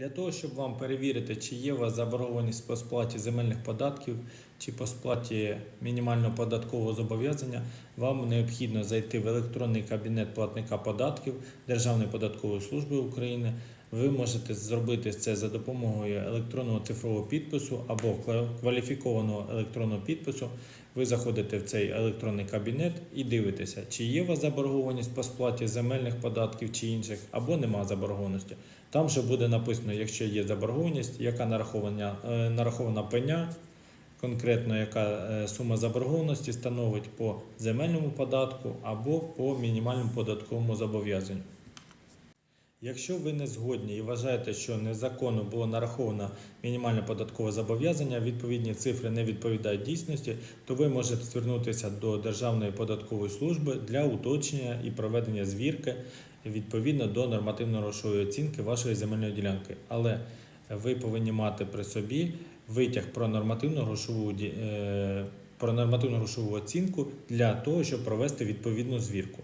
Для того, щоб вам перевірити, чи є у вас заборгованість по сплаті земельних податків чи по сплаті мінімального податкового зобов'язання, вам необхідно зайти в електронний кабінет платника податків Державної податкової служби України. Ви можете зробити це за допомогою електронного цифрового підпису або кваліфікованого електронного підпису. Ви заходите в цей електронний кабінет і дивитеся, чи є у вас заборгованість по сплаті земельних податків чи інших, або нема заборгованості. Там же буде написано, якщо є заборгованість, яка нарахована, е, нарахована пеня, конкретно яка е, сума заборгованості становить по земельному податку або по мінімальному податковому зобов'язанню. Якщо ви не згодні і вважаєте, що незаконно було нараховано мінімальне податкове зобов'язання, відповідні цифри не відповідають дійсності, то ви можете звернутися до Державної податкової служби для уточнення і проведення звірки відповідно до нормативно-грошової оцінки вашої земельної ділянки. Але ви повинні мати при собі витяг про нормативну грошову е, про нормативну грошову оцінку для того, щоб провести відповідну звірку.